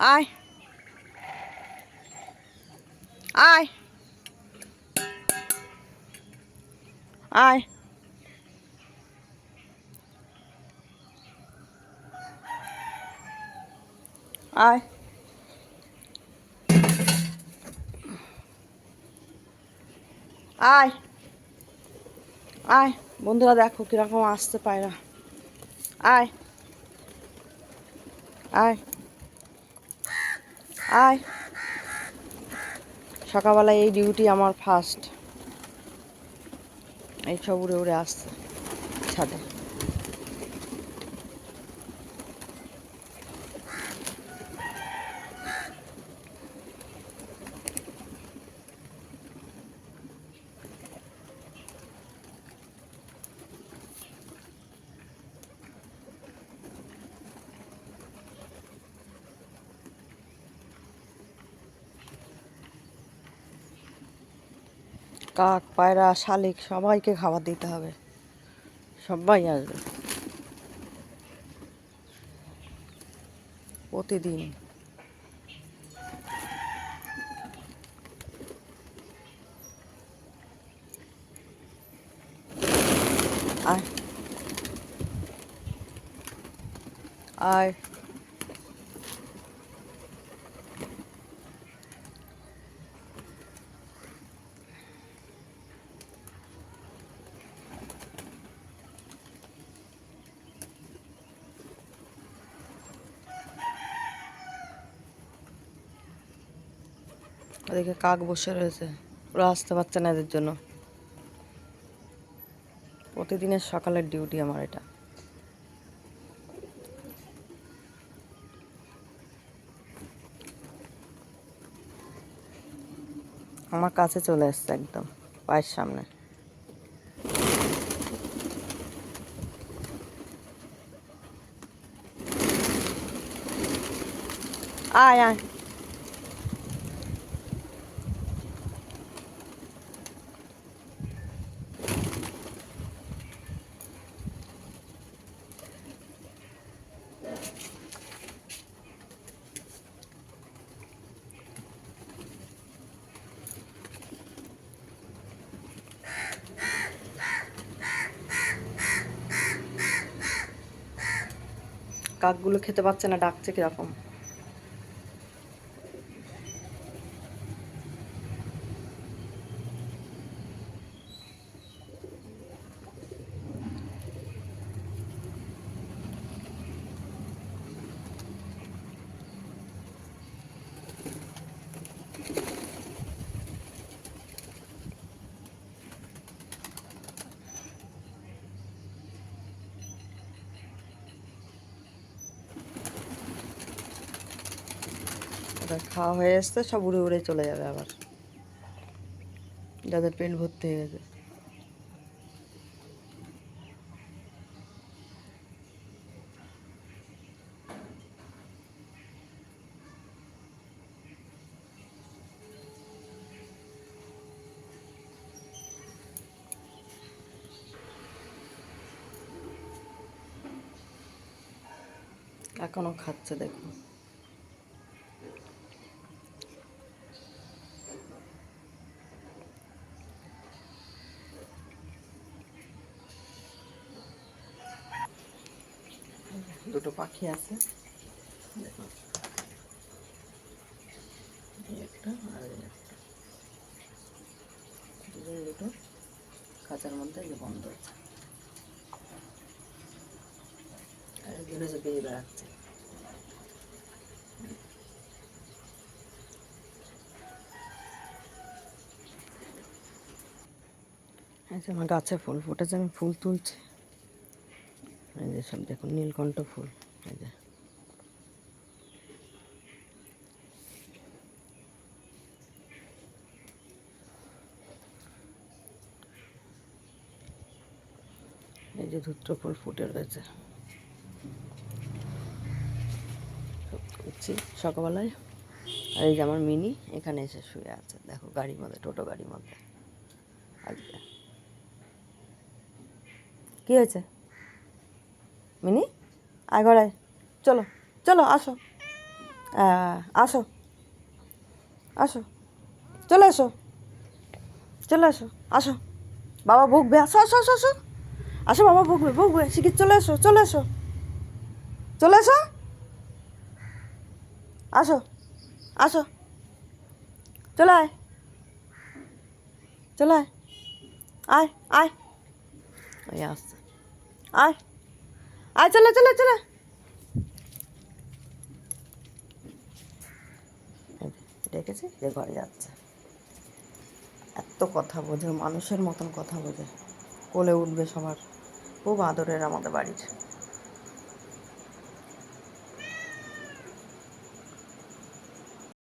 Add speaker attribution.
Speaker 1: আয় আয় আয় আয় আয় আয় বন্ধুরা দেখো কীরকম আসতে পায়রা আয় আয় আয়। সকালবেলায় এই ডিউটি আমার ফার্স্ট এই সব উড়ে উড়ে আসছে ছাদে। কাক পায়রা শালিক সবাইকে খাবার দিতে হবে। সবাই আসবে। প্রতিদিন। আয়। আয়। ওদিকে কাক বসে রয়েছে। ওরা আসতে পারছে না এদের জন্য। প্রতিদিনের সকালের ডিউটি আমার এটা। আমার কাছে চলে এসছে একদম, পায়ের সামনে। আয় আয়। কাকগুলো খেতে পাচ্ছে না ডাকছে কীরকম? খাওয়া হয়ে আসতে সব উড়ে উড়ে চলে যাবে আবার। যাদের পেট ভর্তি হয়ে গেছে। এখনও খাচ্ছে, দেখুন। দুটো পাখি আছে। একটা আর একটা। দুটো। খাঁচার মধ্যে যে বন্ধ আছে। আর বেড়াচ্ছে। যে আমার গাছে ফুল ফুটেছে, আমি ফুল তুলছি। এই যে সব দেখুন, নীলকণ্ঠ ফুল, এই যে। এই যে ধূত্র ফুল ফুটে রয়েছে। সকালবেলায়। আর এই যে আমার মিনি এখানে এসে শুয়ে আছে। দেখো, গাড়ির মধ্যে, টোটো গাড়ির মধ্যে। আজকে কী হয়েছে? মিনি আয় ঘরে। চলো চলো আসো। আসো। আসো। চলে এসো। চলে এসো আসো। বাবা বকবে আসো আসো আসো আসো। আসো বাবা বকবে বকবে শিখির চলে এসো চলে এসো। চলে এসো? আসো আসো। চলে আয়। চলে আয়। আয় আয়। আয়। আয়, চলে চলে চলে। ডেকেছি যে ঘরে যাচ্ছে। এত কথা বোঝে, মানুষের মতন কথা বোঝে। কোলে উঠবে সবার। খুব আদরের আমাদের বাড়ির।